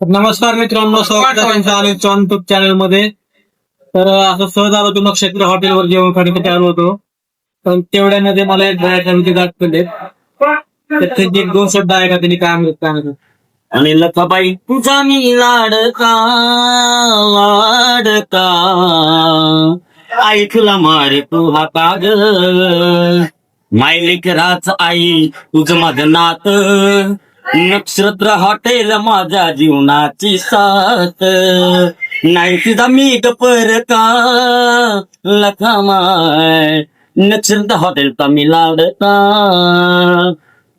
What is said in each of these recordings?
नमस्कार मित्रांनो स्वागत आहे युट्यूब चॅनलमध्ये. तर असं सहज आलो होतो नक्षत्र हॉटेलवर जेवण खाण्यासाठी आलो होतो. पण तेवढ्यामध्ये मला एक विधी गाठ पडले तर त्यांचे एक दोन शब्द आहे का त्यांनी काय म्हणत काय म्हणत आणि लखाबाई तुझा मी लाडका लाडका. आई तुला मारे तू हा काग. मायलेकराच आई तुझं माझं नात. नक्षत्र हॉटेल माझ्या जीवनाची साथ. नाही तुझा मी गपर का लखा माय. नक्षत्र हॉटेलचा मी लाडका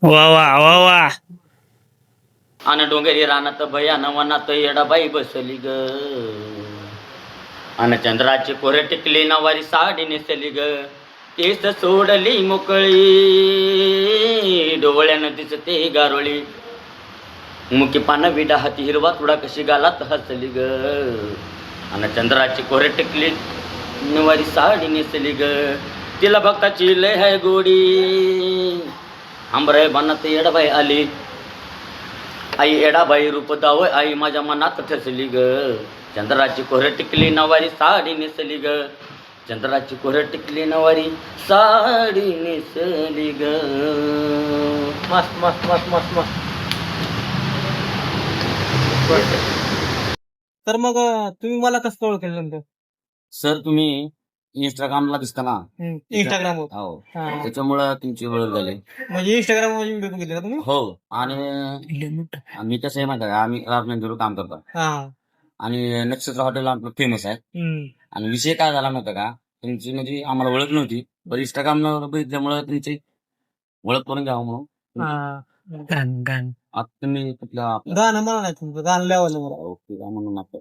वा वा वा वा. अन डोंगरी रानात भयान वनात येडाबाई बसली ग. अन चंद्राची कोर टिकली नवारी साडी नेसली ग. केस सोडली मोकळी. डोळ्यानं दिसते गारोळी. मुके पानं विडा हाती हिरवा तुडा कशी गालात हसली ग. आणि चंद्राची कोरे टिकली नवारी साडी नेसली ग. तिला भक्ताची लय है गोडी. आंबरे बनात येडाबाई आली. आई एडाबाई रूप दावय आई माझ्या मनात ठसली ग. चंद्राची कोरे टिकली नवारी साडी नेसली ग. चंद्राची कोरे टिकली नवारी साडी नेसली ग. मस्त मस्त मस्त मस्त मस्त. तर मग तुम्ही मला कसं ओळखेल नंतर? सर तुम्ही इंस्टाग्रामला दिसता ना? इंस्टाग्रामवर हो. त्याच्यामुळं तुमची ओळख झाली. म्हणजे इंस्टाग्राम का तुम्ही? हो. आणि मी कसं आहे माहिती आहे का? आम्ही राजनंदूर काम करतो. हा. आणि नक्षत्र हॉटेल आपलं फेमस आहे. आणि विषय काय झाला नव्हता का? तुमची म्हणजे आम्हाला ओळख नव्हती. पण इंस्टाग्राम बघितल्यामुळे तुमची ओळख करून घ्यावं म्हणून. हा. गाण गाण आता तुम्ही कुठल्या गाणं मला नाही तुमचं गाणं लावलं मला ओके का म्हणून आता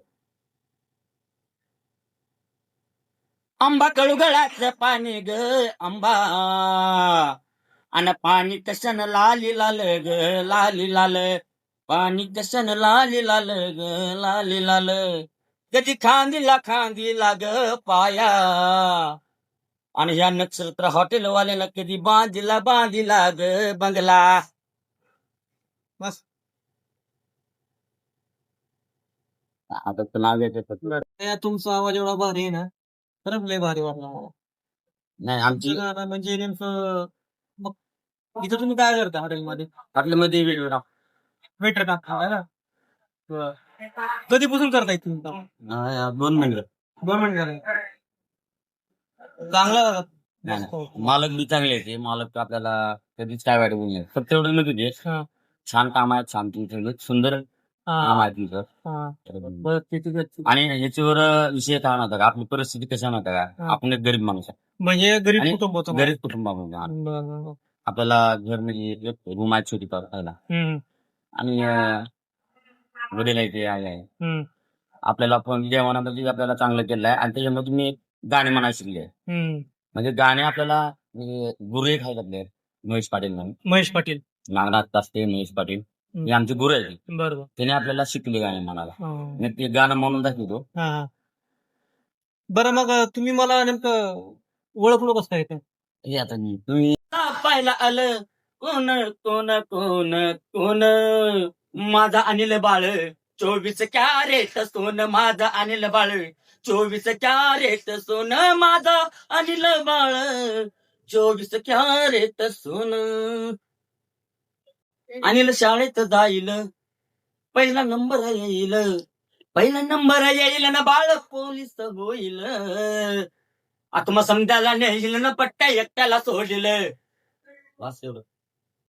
आंबा कळुगळाचं पाणी ग आंबा. अन पाणी कशन लाली लाल ग लाली लाल. पाणी कशन लाली लाल ग लाली लाल. कधी खांदीला खांदीला ग पाया. आणि ह्या नक्षत्र हॉटेल वाल्यानं कधी बांधिला बांधिला ग बंगला. बस. आता तर नाव घ्यायचं या तुमचा आवाज एवढा भारी आहे ना. खरंच लय भारी वाटला मला. नाही आमची तुमचं गाणं म्हणजे नेमकं मग इथं तुम्ही काय करता हॉटेलमध्ये? हॉटेलमध्ये वेगवेगळा वेटर टाकता है ना? बरं. कधीपासून करताय तुम्ही काम? नाही, दोन मिनिट दोन मिनिट झाले. चांगला नाही, नाही. मालक बी चांगले आहेत. ते मालक आपल्याला कधीच काय वाईट बोलले फक्त एवढं नव्हतं ते. हा. छान काम आहे छान तुमचं सुंदर काम आहे तुमचं. बरं. आणि याच्यावर विषय काय नव्हता का? आपली परिस्थिती कशा नव्हता का? हा. आपण एक गरीब माणूस आहे. म्हणजे गरीब आणि कुटुंब होतं गरीब कुटुंबामध्ये आहे. बरं, बरं, बरं. आपल्याला घर म्हणजे रूम आहे छोटी हम्म, आणि अं, वडील आहे ते आई आहे. हम्म, आपल्याला पण जेवणामध्ये आपल्याला चांगलं केलं आहे आणि त्याच्यामध्ये मी गाणे म्हणायला शिकले. हम्म. म्हणजे गाणे आपल्याला गुरु एक आहेत आपले महेश पाटील म्हणून. महेश पाटील. नागनाथ तासते महेश पाटील हम्म. हे आमचे गुरु आहेत. बरोबर. त्याने आपल्याला शिकले गाणे म्हणायला. आणि ते गाणं म्हणून दाखवतो. हा. हा. बरं मग तुम्ही मला नेमकं ओळखलो कसं काय ते हे आता मी- तुम्ही पाहायला आलं. कोण कोण कोण कोण? माझा अनिल बाळ. चोवीस कॅरेट सोन माझा अनिल बाळ. चोवीस कॅरेट सोन माझा अनिल बाळ. चोवीस कॅरेट सोन अनिल शाळेत जाईल. पहिला नंबर येईल. पहिला नंबर येईल ना बाळ पोलीस होईल. आत्मसमजाला नेईल ना पट्ट्या एकट्याला सोडील. वास एवढं.